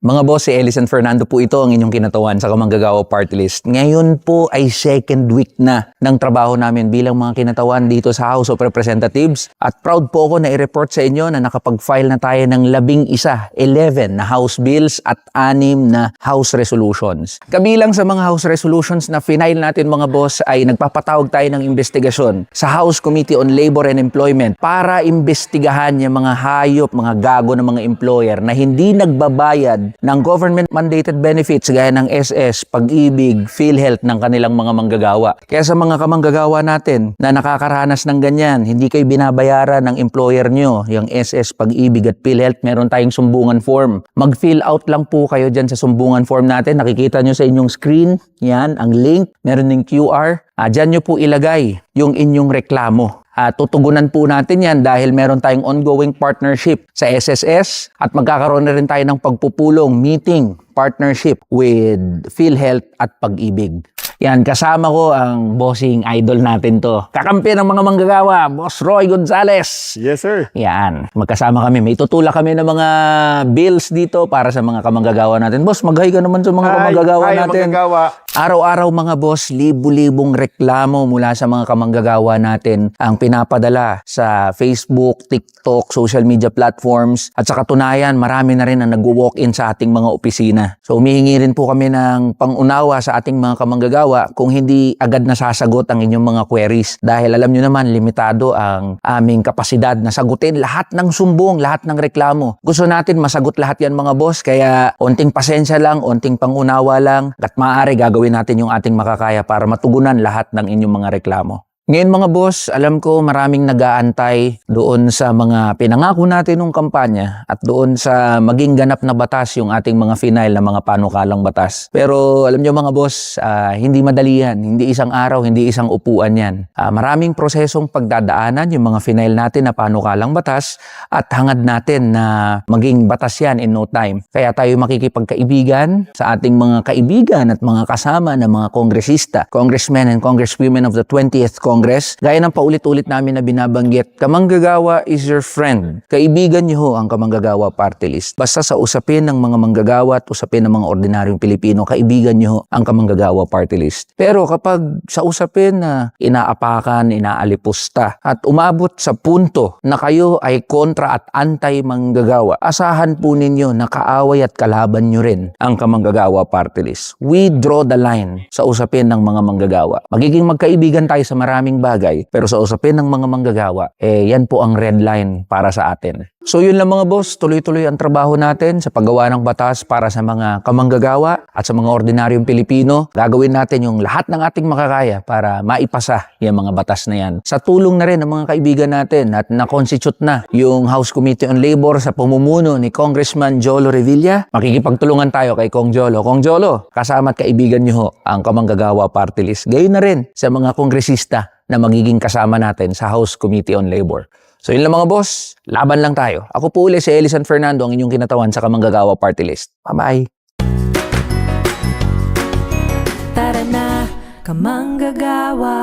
Mga boss, si Elisan Fernando po ito ang inyong kinatawan sa Kamanggagawa Party List. Ngayon po ay second week na ng trabaho namin bilang mga kinatawan dito sa House of Representatives at proud po ako na i-report sa inyo na nakapag-file na tayo ng labing isa, 11 na House Bills at anim na House Resolutions. Kabilang sa mga House Resolutions na final natin mga boss ay nagpapatawag tayo ng investigasyon sa House Committee on Labor and Employment para imbestigahan yung mga hayop, mga gago ng mga employer na hindi nagbabayad ng government mandated benefits gaya ng SS, pag-ibig, PhilHealth ng kanilang mga manggagawa. Kaya sa mga kamanggagawa natin na nakakaranas ng ganyan, hindi kayo binabayaran ng employer nyo, yung SS, pag-ibig at PhilHealth, meron tayong sumbungan form. Mag-fill out lang po kayo dyan sa sumbungan form natin. Nakikita nyo sa inyong screen, yan, ang link, meron ng QR. Ah, dyan nyo po ilagay yung inyong reklamo. Ah, tutugunan po natin yan dahil meron tayong ongoing partnership sa SSS at magkakaroon na rin tayo ng pagpupulong, meeting, partnership with PhilHealth at Pag-ibig. Yan, kasama ko ang bossing idol natin to. Kakampi ng mga manggagawa, Boss Roy Gonzales. Yes, sir. Yan, magkasama kami. May tutulak kami ng mga bills dito para sa mga kamanggagawa natin. Boss, mag-hi ka naman sa mga kamanggagawa Ay, ay, natin. manggagawa. Araw-araw mga boss, libu-libong reklamo mula sa mga kamanggagawa natin ang pinapadala sa Facebook, TikTok, social media platforms at sa katunayan marami na rin ang nag-walk-in sa ating mga opisina. So humihingi rin po kami ng pangunawa sa ating mga kamanggagawa kung hindi agad nasasagot ang inyong mga queries dahil alam nyo naman limitado ang aming kapasidad na sagutin lahat ng sumbong, lahat ng reklamo. Gusto natin masagot lahat yan mga boss kaya onting pasensya lang, onting pangunawa lang at maaari gagawin natin yung ating makakaya para matugunan lahat ng inyong mga reklamo. Ngayon mga boss, alam ko maraming nag-aantay doon sa mga pinangako natin nung kampanya at doon sa maging ganap na batas yung ating mga final na mga panukalang batas. Pero alam nyo mga boss, ah, hindi madali yan. Hindi isang araw, hindi isang upuan yan. Ah, maraming prosesong pagdadaanan yung mga final natin na panukalang batas at hangad natin na maging batas yan in no time. Kaya tayo makikipagkaibigan sa ating mga kaibigan at mga kasama ng mga kongresista, congressmen and congresswomen of the 20th Congress. Gaya ng paulit-ulit namin na binabanggit, kamanggagawa is your friend. Kaibigan niyo ho ang kamanggagawa party list. Basta sa usapin ng mga manggagawa at usapin ng mga ordinaryong Pilipino, kaibigan niyo ho ang kamanggagawa party list. Pero kapag sa usapin na inaapakan, inaalipusta at umabot sa punto na kayo ay kontra at anti-manggagawa, asahan po ninyo na kaaway at kalaban nyo rin ang kamanggagawa party list. We draw the line sa usapin ng mga manggagawa. Magiging magkaibigan tayo sa maraming bagay, pero sa usapin ng mga manggagawa, eh yan po ang red line para sa atin. So yun lang mga boss, tuloy-tuloy ang trabaho natin sa paggawa ng batas para sa mga kamanggagawa at sa mga ordinaryong Pilipino. Gagawin natin yung lahat ng ating makakaya para maipasa yung mga batas na yan. Sa tulong na rin ng mga kaibigan natin at na-constitute na yung House Committee on Labor sa pumumuno ni Congressman Jolo Revilla. Makikipagtulungan tayo kay Kong Jolo. Kong Jolo, kasama at kaibigan niyo ho ang kamanggagawa party list. Gayon na rin sa mga kongresista na magiging kasama natin sa House Committee on Labor. So yun lang mga boss, laban lang tayo. Ako po ulit si Elisan Fernando, ang inyong kinatawan sa Kamanggagawa Party List. Bye-bye! Tara na, kamanggagawa